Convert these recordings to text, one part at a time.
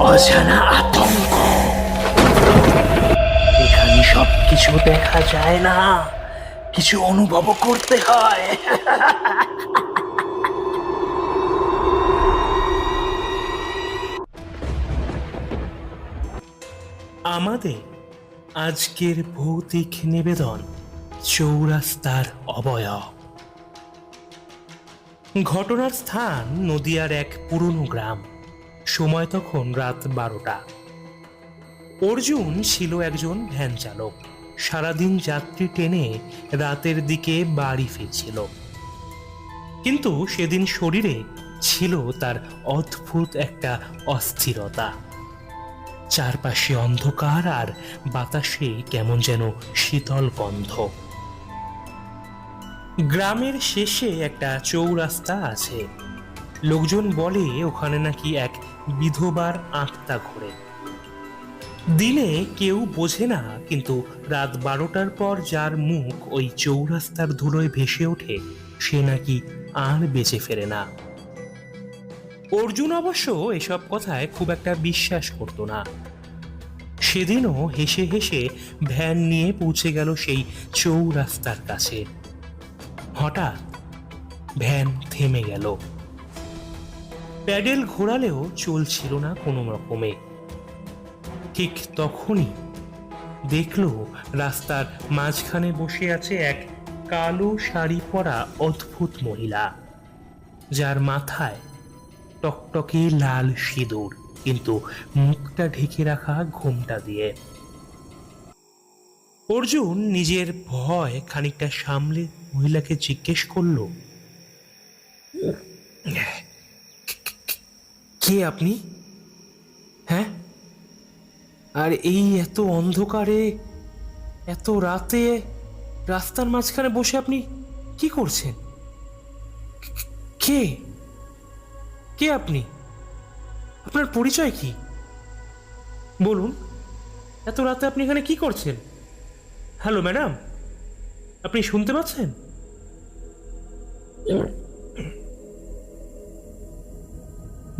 অজানা আতঙ্ক। এখানে সব কিছু দেখা যায় না। কিছু অনুভব করতে হয়। আমাদের আজকের ভৌতিক নিবেদন চৌরাস্তার অবয়ব। ঘটনার স্থান নদিয়ার এক পুরনো গ্রাম। সময় তখন রাত বারোটা। অর্জুন ছিল একজন ভ্যান চালক। সারাদিন যাত্রী টেনে রাতের দিকে বাড়ি ফিরছিল। কিন্তু সেদিন শরীরে ছিল তার অদ্ভুত একটা অস্থিরতা। চারপাশে অন্ধকার আর বাতাসে কেমন যেন শীতল গন্ধ। গ্রামের শেষে একটা চৌরাস্তা আছে। লোকজন বলে ওখানে নাকি এক বিধবার আত্মা ঘোরে। দিনে কেউ বোঝে না, কিন্তু রাত বারোটার পর যার মুখ ওই চৌরাস্তার ধুলোয় ভেসে ওঠে, সে নাকি আর বেঁচে ফেরে না। অর্জুন অবশ্য এসব কথায় খুব একটা বিশ্বাস করতো না। সেদিনও হেসে হেসে ভ্যান নিয়ে পৌঁছে গেল সেই চৌরাস্তার কাছে। হঠাৎ ভ্যান থেমে গেল। প্যাডেল ঘোরালেও চলছিল না কোনো রকমে। ঠিক তখনই দেখল রাস্তার মাঝখানে বসে আছে এক কালো শাড়ি পরা অদ্ভুত মহিলা। যার মাথায় টকটকে লাল সিঁদুর, কিন্তু মুখটা ঢেকে রাখা ঘোমটা দিয়ে। অর্জুন নিজের ভয় খানিকটা সামলে মহিলাকে জিজ্ঞেস করল কে আপনি? হ্যাঁ? আর এই এত অন্ধকারে, এত রাতে রাস্তার মাঝখানে বসে আপনি কি করছেন? কে? কে আপনি? আপনার পরিচয় কি? বলুন, এত রাতে আপনি এখানে কি করছেন? হ্যালো, ম্যাডাম, আপনি শুনতে পাচ্ছেন?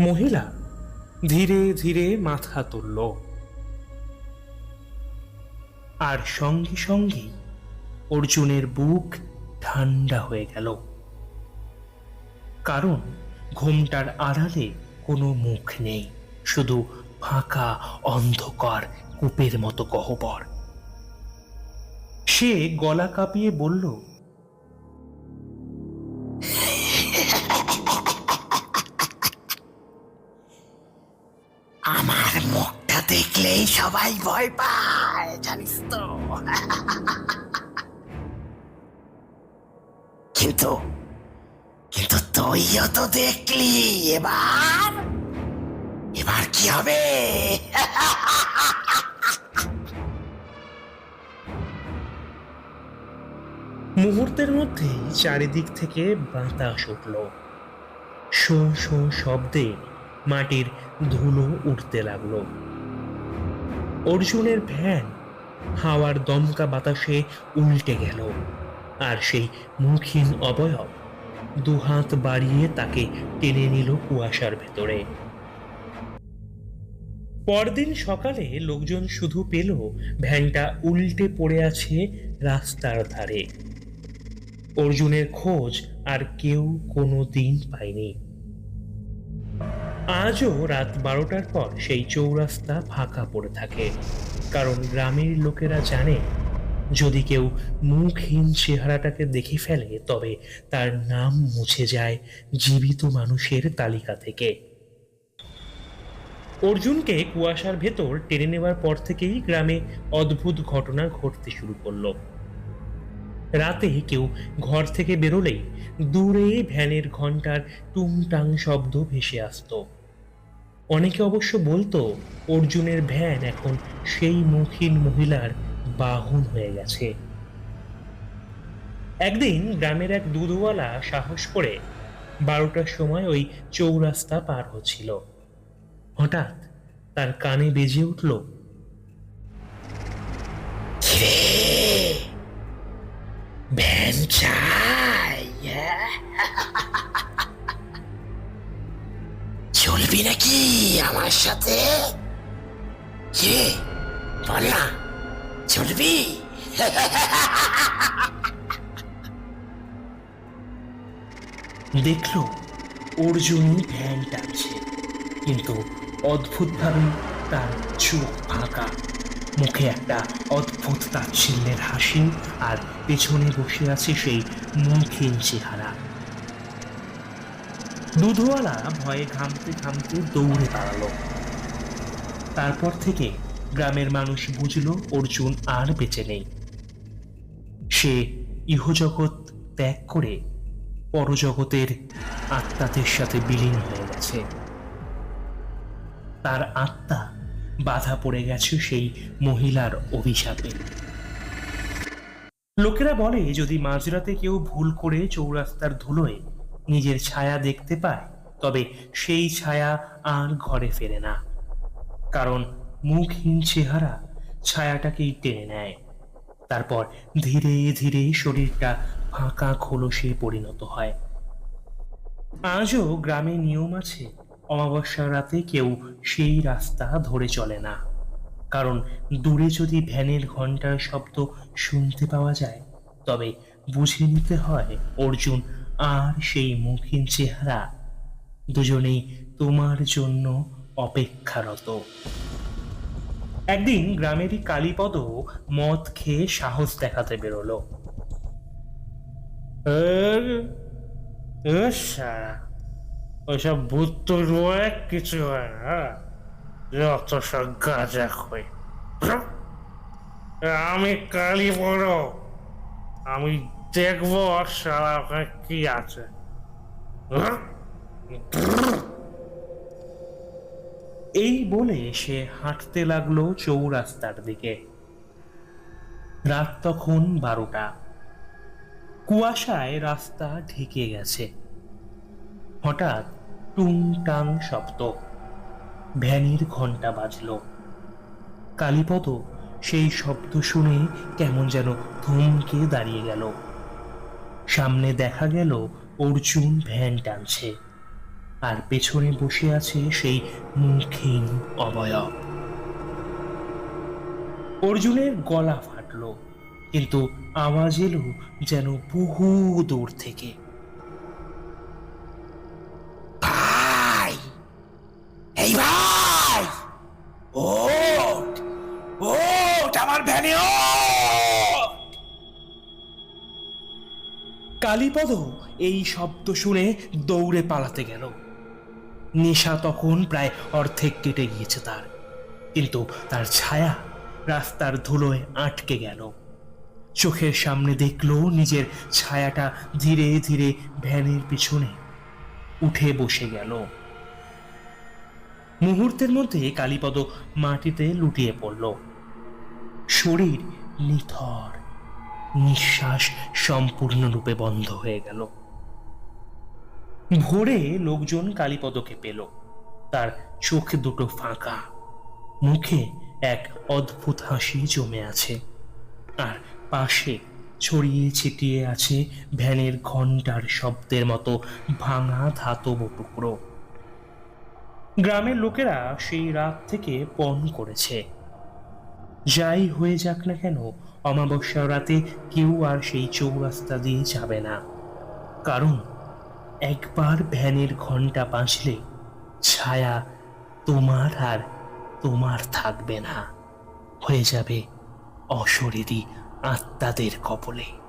মহিলা। ধীরে ধীরে মাথা তুলল। আর সঙ্গে সঙ্গে অর্জুনের বুক ঠান্ডা হয়ে গেল। কারণ ঘুমটার আড়ালে কোনো মুখ নেই, শুধু ফাঁকা অন্ধকার কূপের মতো গহ্বর। সে গলা কাঁপিয়ে বলল দেখলেই সবাই ভয় পায়, জানিস তো। কিন্তু কিন্তু তুইও তো দেখলি, এবার এবার কি হবে? মুহূর্তের মধ্যেই চারিদিক থেকে বাতাস উঠল। শো শো শব্দে মাটির ধুলো উঠতে লাগল। অর্জুনের ভ্যান। হাওয়ার দমকা বাতাসে উল্টে গেল। আর সেই মুখহীন অবয়ব দুহাত বাড়িয়ে তাকে টেনে নিল কুয়াশার ভেতরে। পরদিন সকালে লোকজন শুধু পেল ভ্যানটা উল্টে পড়ে আছে রাস্তার ধারে। অর্জুনের খোঁজ আর কেউ কোনো দিন পায়নি। আজও রাত বারোটার পর সেই চৌরাস্তা ফাঁকা পড়ে থাকে। কারণ গ্রামের লোকেরা জানে, যদি কেউ মুখহীন চেহারাটাকে দেখে ফেলে, তবে তার নাম মুছে যায় জীবিত মানুষের তালিকা থেকে। অর্জুনকে কুয়াশার ভেতর টেনে নেওয়ার পর থেকেই গ্রামে অদ্ভুত ঘটনা ঘটতে শুরু করল। রাতে কেউ ঘর থেকে বেরোলেই দূরে ভ্যানের ঘণ্টার টুংটাং শব্দ ভেসে আসতো। অনেকে অবশ্য বলতো, অর্জুনের ভ্যান এখন সেই মুখীন মহিলার বাহন হয়ে গেছে। একদিন গ্রামের এক দুধওয়ালা সাহস করে বারোটার সময় ওই চৌরাস্তা পার হচ্ছিল। হঠাৎ তার কানে বেজে উঠল ভ্যান চাই নাকি আমার সাথে? কে? চলবি? দেখল অর্জুনই ভ্যান টানছে কিন্তু অদ্ভুতভাবে তার চোখ ফাঁকা। মুখে একটা অদ্ভুত তাচ্ছিল্যের হাসি আর পেছনে বসে আছে সেই মুখহীন চেহারা। দুধওয়ালা ভয়ে ঘামতে ঘামতে দৌড়ে পালালো তারপর থেকে গ্রামের মানুষ বুঝল অর্জুন আর বেঁচে নেই। সে ইহজগৎ ত্যাগ করে পরজগতের আত্মাদের সাথে বিলীন হয়ে গেছে। তার আত্মা বাধা পড়ে গেছে সেই মহিলার অভিশাপে। লোকেরা বলে, যদি মাঝরাতে কেউ ভুল করে চৌরাস্তার ধুলোয় নিজের ছায়া দেখতে পায়, তবে সেই ছায়া আর ঘরে ফেরে না। কারণ মুখহীন চেহারা ছায়াটাকেই টেনে নেয়। তারপর ধীরে ধীরে শরীরটা ফাঁকা খোলসে পরিণত হয়। আজও গ্রামে নিয়ম আছে, অমাবস্যার রাতে কেউ সেই রাস্তা ধরে চলে না। কারণ দূরে যদি ভ্যানের ঘণ্টার শব্দ শুনতে পাওয়া যায়, তবে বুঝে নিতে হয় অর্জুন আর সেই মুখহীন চেহারা দুজনেই তোমার জন্য অপেক্ষারত। একদিন গ্রামেরই কালীপদ মদ খেয়ে সাহস দেখাতে বেরোলো। ওইসব ভূত বলে কিছু হয় না যত সব গাঁজা আমি কালী বড় আমি দেখব কি আছে? এই বলে সে হাঁটতে লাগল চৌরাস্তার দিকে। রাত তখন বারোটা। কুয়াশায় রাস্তা ঢেকে গেছে। হঠাৎ টুংটাং শব্দ। ভ্যানের ঘণ্টা বাজলো। কালীপদ সেই শব্দ শুনে কেমন যেন থমকে দাঁড়িয়ে গেল। সামনে দেখা গেল অর্জুন ভ্যান টানছে। আর পেছনে বসে আছে সেই মুখহীন অবয়ব। অর্জুনের গলা ফাটলো, কিন্তু আওয়াজ এলো যেন বহু দূর থেকে। ভাই! ওট আমার ভ্যানে ওট কালীপদ এই শব্দ শুনে দৌড়ে পালাতে গেল। নেশা তখন প্রায় অর্ধেক কেটে গিয়েছে তার। কিন্তু তার ছায়া রাস্তার ধুলোয় আটকে গেল। চোখের সামনে দেখল নিজের ছায়াটা ধীরে ধীরে ভ্যানের পিছনে উঠে বসে গেল। মুহূর্তের মধ্যে কালীপদ মাটিতে লুটিয়ে পড়ল। শরীর নিথর। নিঃশ্বাস সম্পূর্ণরূপে বন্ধ হয়ে গেল। ভোরে লোকজন কালীপদকে পেল। তার চোখ দুটো ফাঁকা। মুখে এক অদ্ভুত হাসি জমে আছে। আর পাশে ছড়িয়ে ছিটিয়ে আছে ভ্যানের ঘণ্টার শব্দের মতো ভাঙা ধাতব টুকরো। গ্রামের লোকেরা সেই রাত থেকে পণ করেছে। যাই হয়ে যাক না কেন, অমাবস্যার রাতে কেউ আর সেই চৌরাস্তা দিয়ে যাবে না। কারণ একবার ভ্যানের ঘণ্টা বাঁচলে ছায়া তোমার আর তোমার থাকবে না। হয়ে যাবে অশরীরী আত্মাদের কবলে।